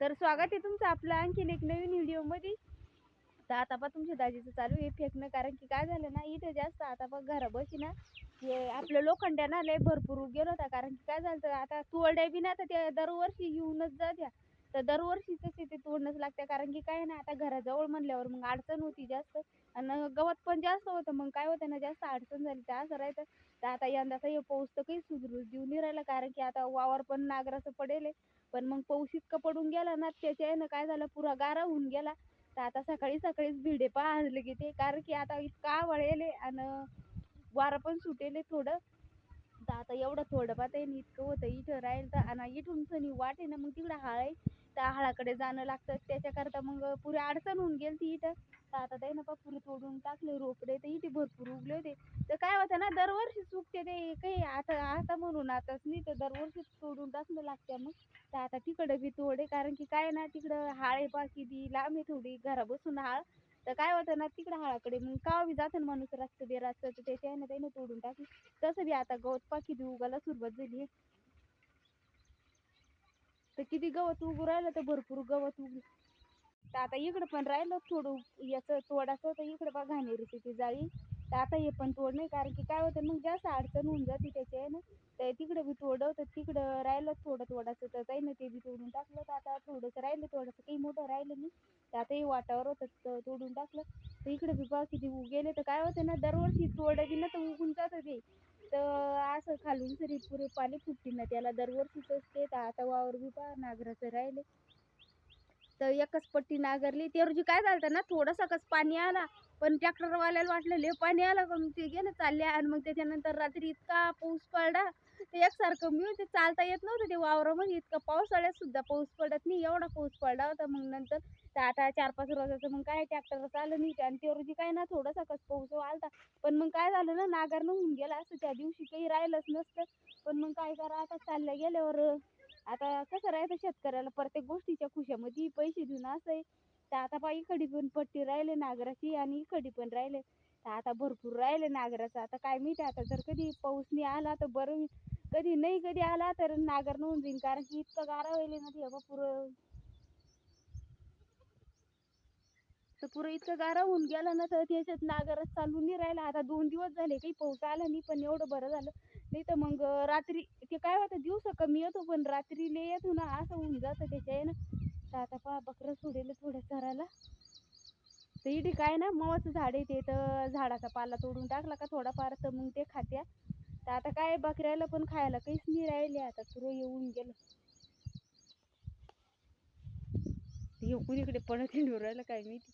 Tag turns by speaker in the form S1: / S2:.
S1: तर स्वागत आहे तुमचं आपलं आणखीन एक नवीन व्हिडिओमध्ये. तर आता पण तुमच्या दाजीचं चालू आहे फेकणं. कारण की काय झालं ना इथं जास्त आता पण घरा बशी ना हे आपलं लोखंड्या ना लय भरपूर गेलो होता. कारण की काय झालं आता तुवड्या बी ना तर त्या दरवर्षी येऊनच जात्या. तर दरवर्षी तसे ते तोडणंच लागते कारण की काय ना आता घराजवळ म्हणल्यावर मग अडचण होती जास्त. आणि गवत पण जास्त होतं. मग काय होतं ना जास्त अडचण झाली तर असं राहतं. तर आता यंदाचा हे पाऊस तर काही सुधरू देऊन राहिला. कारण की आता वावर पण नागराचं पडेल आहे. पण मग पाऊस इतकं पडून गेला ना त्याच्यानं काय झालं पुरा गारा होऊन गेला. तर आता सकाळी सकाळीच भिडे पाहले की ते कारण की आता इतका वळेले आणि वारं पण सुटेले थोडं. तर आता एवढं थोडं पाहता येईल इतकं होतं इथं राहील तर आणि इथून सनी वाट आहे ना मग तिकडं हाळ आहे. त्या हाळाकडे जाणं लागतं. त्याच्याकरता मग पुरी अडचण होऊन गेली ती इथं. तर आता ते ना पुरी तोडून टाकले रोपडे ते इथे भरपूर उगले होते. तर काय होतं ना दरवर्षी चुकते ते काही आता आता म्हणून आताच नाही तर दरवर्षी तोडून टाकणं लागते मग. तर आता तिकडं बी तोडे कारण की काय ना तिकडं हाळ आहे पा लांब आहे थोडी घरा बसून हाळ. तर काय होतं ना तिकडं हाळाकडे मग काव बी जातं माणूस रस्त बे रास्त तर त्याच्या आहे ना त्याने तोडून टाकली. तसं बी आता गवत पाकी बी उगायला सुरुवात झाली आहे. तर किती गवत उगू राहिलं तर भरपूर गवत उगू तर आता इकडं पण राहिलं थोडं याचं तोडाचं तर इकडं बा घाणेरीची ती जाळी. तर आता हे पण तोड नाही कारण की काय होतं मग जास्त अडचण होऊन जाते त्याच्या ना तर तिकडं बी तोडव तर तिकडं राहिलं थोडं तोडाचं तर काही ना ते बी तोडून टाकलं. तर आता थोडंसं राहिलं थोडंसं काही मोठं राहिलं नाही. तर आता हे वाटावर होतं तर तोडून टाकलं. तर इकडं बी बा किती उगेले. गेले तर काय होतं ना दरवर्षी तोडं बी ना तर उगून जातं ते. तर असं खालून सरी पुरे पाणी फुटतील ना त्याला दरवर्षीच असते. तर आता वावर बी पहा नागराचं राहिले तर एकच पट्टी नांगरली. त्या रोजी काय झालं ना थोडंसं कस पाणी आला पण ट्रॅक्टरवाल्याला वाटलं लय पाणी आलं मग ते गेलं चालले. आणि मग त्याच्यानंतर रात्री इतका पाऊस पडला ते एकसारखं मी ते चालता येत नव्हतं ते वावरामध्ये. इतका पावसाळ्यात सुद्धा पाऊस पडत नाही एवढा पाऊस पडला होता. मग नंतर तर आता चार पाच रोजाचं मग काय ट्रॅक्टर चाललं नाही. आणि त्या रोजी काय ना थोडासा कस पाऊस आलता. पण मग काय झालं ना नागारनं होऊन गेला. असं त्या दिवशी काही राहिलंच नसतं. पण मग काय करा आता चालल्या गेल्यावर आता कसं राहायचं शेतकऱ्याला प्रत्येक गोष्टीच्या खुशामध्ये पैसे देऊन असं आहे. तर आता पहा इकडे पण पट्टी राहिले नागराची आणि इकडे पण राहिले. तर आता भरपूर राहिले नागराचं. आता काय माहिती आता जर कधी पाऊस नाही आला तर बरं होईल. कधी नाही कधी आला तर नागर होऊन जाईल कारण की इतकं गारा व्हायले ना ते. बापूर पुरं तर पुरं इतकं गारा होऊन गेला ना तर त्याच्यात नागरच चालू नाही राहिला. आता दोन दिवस झाले काही पाऊस आला नाही पण एवढं बरं झालं. नाही तर मग रात्री ते काय होतं दिवस कमी येतो पण रात्री लय येतो ना असं होऊन जातं त्याच्या आहे ना तर आता पहा बकरं सोडेल थोड्या चरायला तर इथे काय ना मवाचं झाड आहे ते तर झाडाचा पाला तोडून टाकला का थोडाफार तर मग ते खात्या. तर आता काय बकऱ्याला पण खायला काहीच नाही राहिले आता पुरं येऊन गेलं. हे कुणीकडे पडत राहिलं काय माहिती.